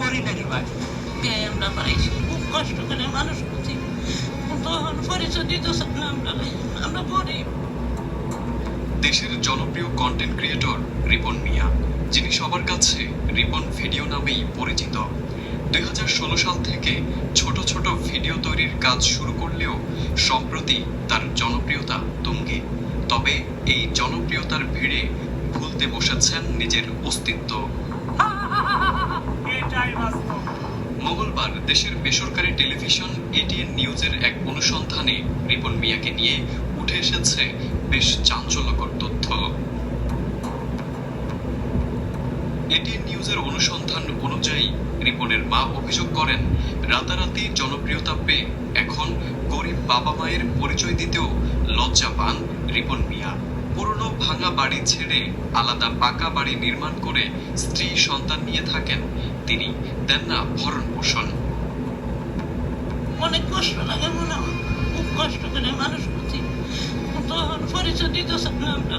করি নাকি ভাই? বিয়ে আমরা পাইছি খুব কষ্ট করে মানুষ করছি তখন পরিচয় দিতেছে না আমরা আমরা গরিব দেশের জনপ্রিয় কন্টেন্ট ক্রিয়েটর রিপন মিয়া যিনি সবার কাছে রিপন ভিডিও নামেই পরিচিত। দুই হাজার ষোলো সাল থেকে ছোট ছোট ভিডিও তৈরির কাজ শুরু করলেও সম্প্রতি তার জনপ্রিয়তা তুঙ্গে। তবে এই জনপ্রিয়তার ভিড়ে ভুলতে বসেছেন নিজের অস্তিত্ব। মঙ্গলবার দেশের বেসরকারি টেলিভিশন এটিএন নিউজের এক অনুসন্ধানে রিপন মিয়াকে নিয়ে উঠে এসেছে বেশ চাঞ্চল্যকর তথ্য। এটিএন নিউজের অনুসন্ধান অনুযায়ী রিপনের মা অভিযোগ করেন, রাতারাতি জনপ্রিয়তা পেয়ে এখন গরিব বাবা মায়ের পরিচয় দিতেও লজ্জা পান রিপন মিয়া। পুরনো ভাঙা বাড়ি ছেড়ে আলাদা পাকা বাড়ি নির্মাণ করে স্ত্রী সন্তান নিয়ে থাকেন তিনি দেন না ভরণ পোষণ অনেক কষ্ট লাগে মনে হয়। খুব কষ্ট করে মানুষ করছি তখন পরিচয় না আমরা।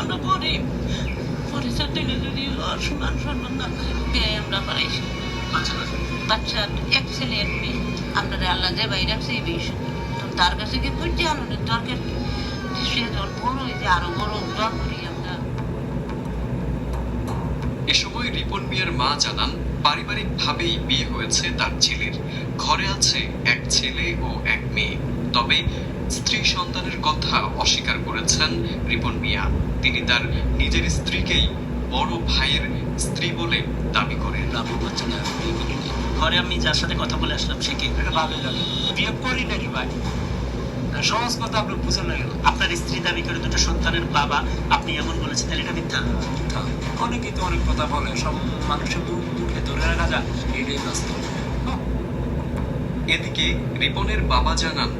আমরা গরিব। পরিচয় দিলে যদি সম্মান না থাকে আমরা পাইছি বাচ্চা এক ছেলে এক মেয়ে। আপনারা আল্লাহ যে বাইরে রাখছে এই বেশি তার কাছে কি করতে আনন্দের দরকার কি? বড় হয়েছে আরও বড় দর করি আমরা এ সময় রিপন মিয়ার মা জানান পারিবারিকভাবেই বিয়ে হয়েছে তার ছেলের। ঘরে আছে এক ছেলে ও এক মেয়ে। তবে স্ত্রী সন্তানের কথা অস্বীকার করেছেন রিপন মিয়া। তিনি তার নিজের স্ত্রীকেই বড় ভাইয়ের স্ত্রী বলে দাবি করেন। লাভ হচ্ছে না ঘরে আমি যার সাথে কথা বলে আসলাম সে কি? ভালোই লাগে। বিয়ে করি নাকি ভাই? সহজ কথা আপনি বুঝেন না কেন? আপনার স্ত্রী দাবি করে দুটো সন্তানের বাবা, আপনি এমন বলেছেন, তাহলে এটা মিথ্যা? অনেকেই তো অনেক কথা বলে, সব মানুষের মুখ ধরে রাখা যায়, এটাই বাস্তব। এদিকে রিপনের বাবা জানান